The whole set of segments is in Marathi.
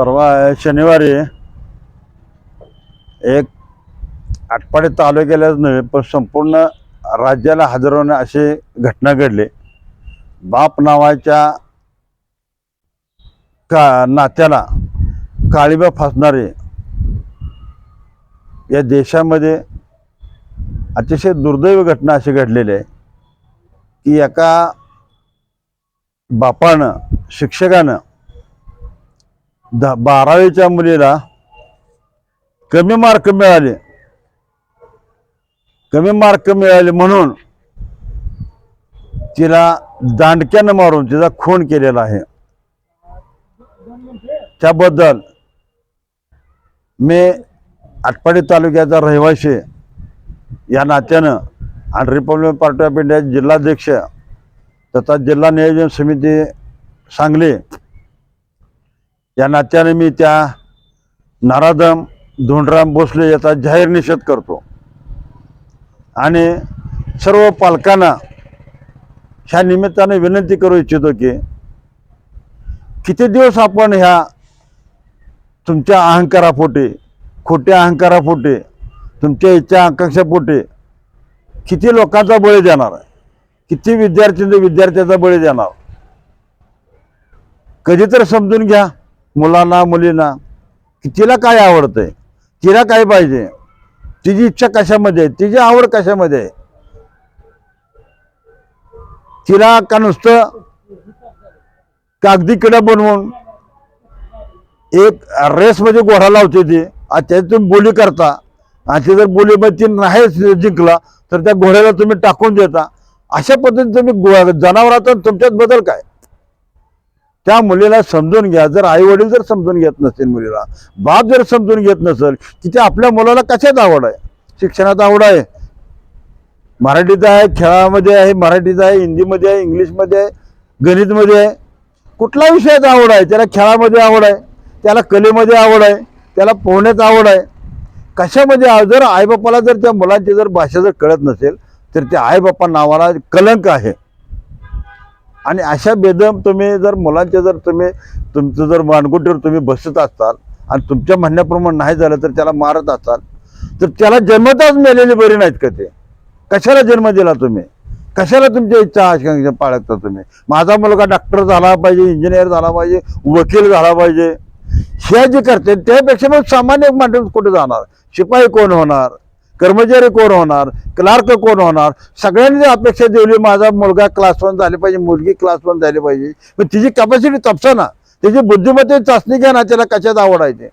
परवा शनिवारी एक आटपाडी तालुक्यालाच नव्हे पण संपूर्ण राज्याला हादरवणे अशी घटना घडली. बाप नावाच्या का नात्याला काळीबा फासणारे या देशामध्ये अतिशय दुर्दैव घटना अशी घडलेली आहे की एका बापानं शिक्षकानं द बारावीच्या मुलीला कमी मार्क मिळाले. कमी मार्क मिळाले म्हणून तिला दांडक्यानं मारून तिचा खून केलेला आहे. त्याबद्दल मी आटपाडी तालुक्याचा रहिवासी या नात्यानं आणि रिपब्लिकन पार्टी ऑफ इंडिया जिल्हाध्यक्ष तथा जिल्हा नियोजन समिती सांगली या नात्याने मी त्या नारादम धोंडराम भोसले याचा जाहीर निषेध करतो. आणि सर्व पालकांना ह्या निमित्ताने विनंती करू इच्छितो की किती दिवस आपण ह्या तुमच्या अहंकारापोटी खोट्या अहंकारापोटी तुमच्या इच्छा आकांक्षापोटी किती लोकांचा बळी देणार? आहे किती विद्यार्थ्यांचा विद्यार्थ्याचा बळी देणार? कधी तर समजून घ्या. मुलांना मुलींना की तिला काय आवडतंय? तिला काय पाहिजे? तिची इच्छा कशामध्ये आहे? तिची आवड कशामध्ये आहे? तिला का नुसतं कागदी किडा बनवून एक रेसमध्ये घोडा लावते ती आणि त्यातून बोली करता. आणि जर बोलीमध्ये ती नाही जिंकला तर त्या घोड्याला तुम्ही टाकून देता. अशा पद्धतीने तुम्ही गो- तुमच्यात बदल काय? त्या मुलीला समजून घ्या. जर आई वडील जर समजून घेत नसेल मुलीला बाप जर समजून घेत नसेल की ते आपल्या मुलाला कशात आवड आहे? शिक्षणात आवड आहे. मराठीत आहे खेळामध्ये आहे मराठीत आहे हिंदीमध्ये आहे इंग्लिशमध्ये आहे गणितमध्ये आहे. कुठला विषयात आवड आहे? त्याला खेळामध्ये आवड आहे त्याला कलेमध्ये आवड आहे त्याला पोहण्यात आवड आहे. कशामध्ये जर आईबापाला जर त्या मुलांची जर भाषा जर कळत नसेल तर त्या आईबापा नावाला कलंक आहे. आणि अशा बेदम तुम्ही जर मुलांचे जर तुम्ही तुमचं जर मानगुटीवर तुम्ही बसत असाल आणि तुमच्या म्हणण्याप्रमाणे नाही झालं तर त्याला मारत असाल तर त्याला जन्मताच मिळालेले बरी नाहीत का ते? कशाला जन्म दिला तुम्ही? कशाला तुमच्या इच्छा आकांक्षा पाळता तुम्ही? माझा मुलगा डॉक्टर झाला पाहिजे इंजिनियर झाला पाहिजे वकील झाला पाहिजे. ह्या जे करते त्यापेक्षा मग सामान्य माणूस कुठे जाणार? शिपाई कोण होणार? कर्मचारी कोण होणार? क्लार्क कोण होणार? सगळ्यांनी अपेक्षा देवली माझा मुलगा क्लास वन झाले पाहिजे मुलगी क्लास वन झाली पाहिजे पण तिची कॅपॅसिटी तपसा ना. तिची बुद्धिमत्ते चाचणी घ्या ना त्याला कशात आवड आहे ते.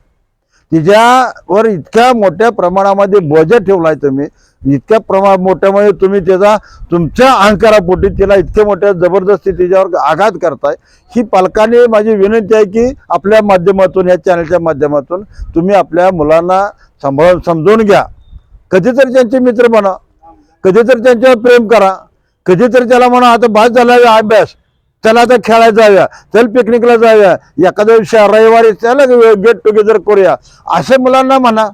तिच्यावर इतक्या मोठ्या प्रमाणामध्ये बोजा ठेवलाय तुम्ही. इतक्या प्रमा मोठ्यामध्ये तुम्ही त्याचा तुमच्या अहंकारापोटी तिला इतक्या मोठ्या जबरदस्ती तिच्यावर आघात करताय. ही पालकांनी माझी विनंती आहे की आपल्या माध्यमातून या चॅनलच्या माध्यमातून तुम्ही आपल्या मुलांना सांभाळून समजून घ्या. कधीतरी त्यांचे मित्र बना कधीतरी त्यांच्यावर प्रेम करा कधीतरी त्याला म्हणा आता भास झाला अभ्यास त्याला आता खेळायला जाऊया चल पिकनिकला जाऊया. एखाद्या दिवशी रविवारी त्याला गेट टुगेदर करूया. असे मुलांना म्हणा.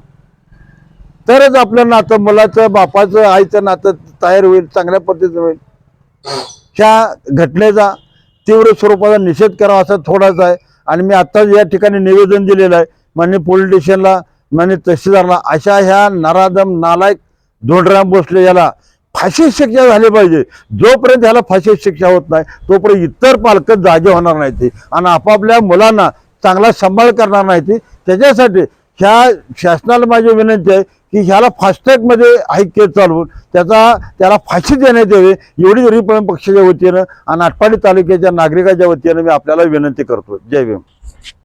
तरच आपलं नातं मुलाचं बापाचं आईचं नातं तयार होईल चांगल्या पद्धतीचं होईल. ह्या घटनेचा तीव्र स्वरूपाचा निषेध करावा असा थोडाच आहे. आणि मी आत्ताच या ठिकाणी निवेदन दिलेलं आहे. मान्य पोलीस स्टेशनला मान्य तहसीलदारला अशा ह्या नारादम नालायक धोंडराम भोसले याला फाशी शिक्षा झाली पाहिजे. जोपर्यंत ह्याला फाशी शिक्षा होत नाही तोपर्यंत इतर पालक जागे होणार नाही ते आणि आपापल्या मुलांना चांगला सांभाळ करणार नाही ते त्याच्यासाठी ह्या शासनाला माझी विनंती आहे की ह्याला फास्टॅगमध्ये हाई केस चालवून त्याचा त्याला फाशी देण्यात यावी एवढी रिपब्लिक पक्षाच्या वतीनं आणि आटपाडी तालुक्याच्या नागरिकाच्या वतीनं मी आपल्याला विनंती करतो. जय भीम.